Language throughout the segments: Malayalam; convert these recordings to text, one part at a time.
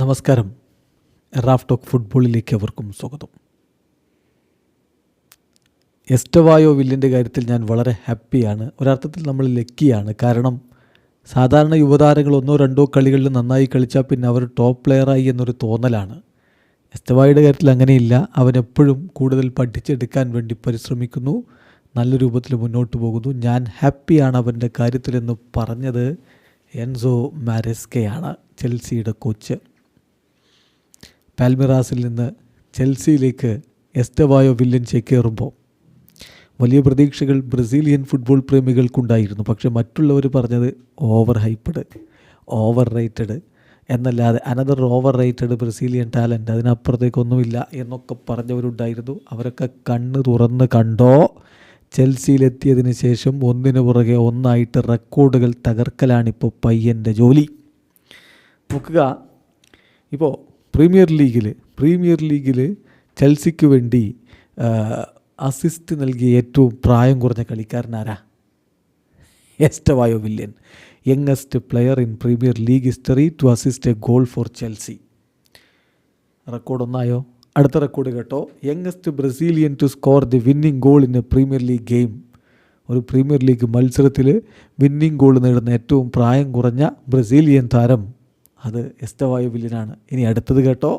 നമസ്കാരം. റാഫ് ടോക്ക് ഫുട്ബോളിലേക്ക് അവർക്കും സ്വാഗതം. എസ്റ്റവായോ വില്ലിന്റെ കാര്യത്തിൽ ഞാൻ വളരെ ഹാപ്പിയാണ്. ഒരർത്ഥത്തിൽ നമ്മൾ ലക്കിയാണ്. കാരണം സാധാരണ യുവതാരങ്ങൾ ഒന്നോ രണ്ടോ കളികളിൽ നന്നായി കളിച്ചാൽ പിന്നെ അവർ ടോപ്പ് പ്ലെയറായി എന്നൊരു തോന്നലാണ്. എസ്റ്റവായുടെ കാര്യത്തിൽ അങ്ങനെയില്ല. അവൻ എപ്പോഴും കൂടുതൽ പഠിച്ചെടുക്കാൻ വേണ്ടി പരിശ്രമിക്കുന്നു. നല്ല രൂപത്തിൽ മുന്നോട്ട് പോകുന്നു. ഞാൻ ഹാപ്പിയാണ് അവന്റെ കാര്യത്തിലെന്ന് പറഞ്ഞത് എൻസോ മാരെസ്കയാണ് ചെൽസിയുടെ കോച്ച്. പാൽമിറാസിൽ നിന്ന് ചെൽസിയിലേക്ക് എസ്റ്റവായോ വില്യൻ ചേക്കേറുമ്പോൾ വലിയ പ്രതീക്ഷകൾ ബ്രസീലിയൻ ഫുട്ബോൾ പ്രേമികൾക്കുണ്ടായിരുന്നു. പക്ഷേ മറ്റുള്ളവർ പറഞ്ഞത് ഓവർ ഹൈപ്പഡ് ഓവർ റേറ്റഡ് എന്നല്ലാതെ another over rated Brazilian talent അതിനപ്പുറത്തേക്കൊന്നുമില്ല എന്നൊക്കെ പറഞ്ഞവരുണ്ടായിരുന്നു. അവരൊക്കെ കണ്ണ് തുറന്ന് കണ്ടോ? ചെൽസിയിലെത്തിയതിന് ശേഷം ഒന്നിനു പുറകെ ഒന്നായിട്ട് റെക്കോർഡുകൾ തകർക്കലാണിപ്പോൾ പയ്യന്റെ ജോലി. നോക്കുക. ഇപ്പോൾ പ്രീമിയർ ലീഗിൽ പ്രീമിയർ ലീഗിൽ ചെൽസിക്ക് വേണ്ടി അസിസ്റ്റ് നൽകിയ ഏറ്റവും പ്രായം കുറഞ്ഞ കളിക്കാരനാരാ? Estevao Willian. Youngest player in Premier League history to assist a goal for Chelsea. Record ഒന്നായോ? അടുത്ത റെക്കോർഡ് കേട്ടോ. Youngest Brazilian to score the winning goal in a Premier League game. ഒരു പ്രീമിയർ ലീഗ് മത്സരത്തിൽ വിന്നിംഗ് ഗോൾ നേടുന്ന ഏറ്റവും പ്രായം കുറഞ്ഞ ബ്രസീലിയൻ താരം അത് എസ്റ്റവായോ വില്യനാണ് ഇനി അടുത്തത് കേട്ടോ.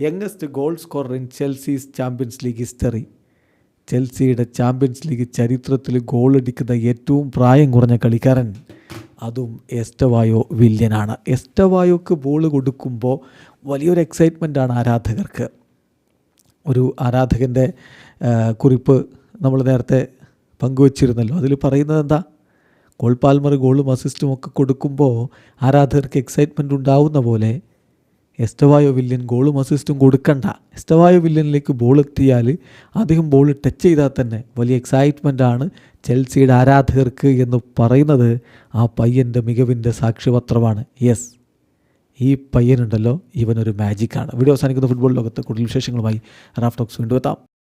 Youngest goal scorer in Chelsea's Champions League history. ചെൽസിയുടെ ചാമ്പ്യൻസ് ലീഗ് ചരിത്രത്തിൽ ഗോൾ അടിക്കുന്ന ഏറ്റവും പ്രായം കുറഞ്ഞ കളിക്കാരൻ അതും എസ്റ്റവായോ വില്യനാണ് എസ്റ്റവായോക്ക് ബോൾ കൊടുക്കുമ്പോൾ വലിയൊരു എക്സൈറ്റ്മെന്റാണ് ആരാധകർക്ക്. ഒരു ആരാധകന്റെ കുറിപ്പ് നമ്മൾ നേരത്തെ പങ്കുവച്ചിരുന്നല്ലോ. അതിൽ പറയുന്നത് എന്താ? ഗോൾ പാൽമർ ഗോളും അസിസ്റ്റും ഒക്കെ കൊടുക്കുമ്പോൾ ആരാധകർക്ക് എക്സൈറ്റ്മെന്റ് ഉണ്ടാവുന്ന പോലെ എസ്റ്റവായോ വില്യൻ ഗോളും അസിസ്റ്റും കൊടുക്കണ്ട. എസ്റ്റവായോ വില്യനിലേക്ക് ബോൾ എത്തിയാൽ അദ്ദേഹം ബോൾ ടച്ച് ചെയ്താൽ തന്നെ വലിയ എക്സൈറ്റ്മെന്റ് ആണ് ചെൽസിയുടെ ആരാധകർക്ക് എന്ന് പറയുന്നത് ആ പയ്യന്റെ മികവിന്റെ സാക്ഷ്യപത്രമാണ്. യെസ് ഈ പയ്യനുണ്ടല്ലോ. ഇവനൊരു മാജിക്കാണ് വീഡിയോ അവസാനിക്കുന്ന. ഫുട്ബോൾ ലോകത്ത് കൂടുതൽ വിശേഷങ്ങളുമായി റാഫ്റ്റോക്സ് വീണ്ടും എത്താം.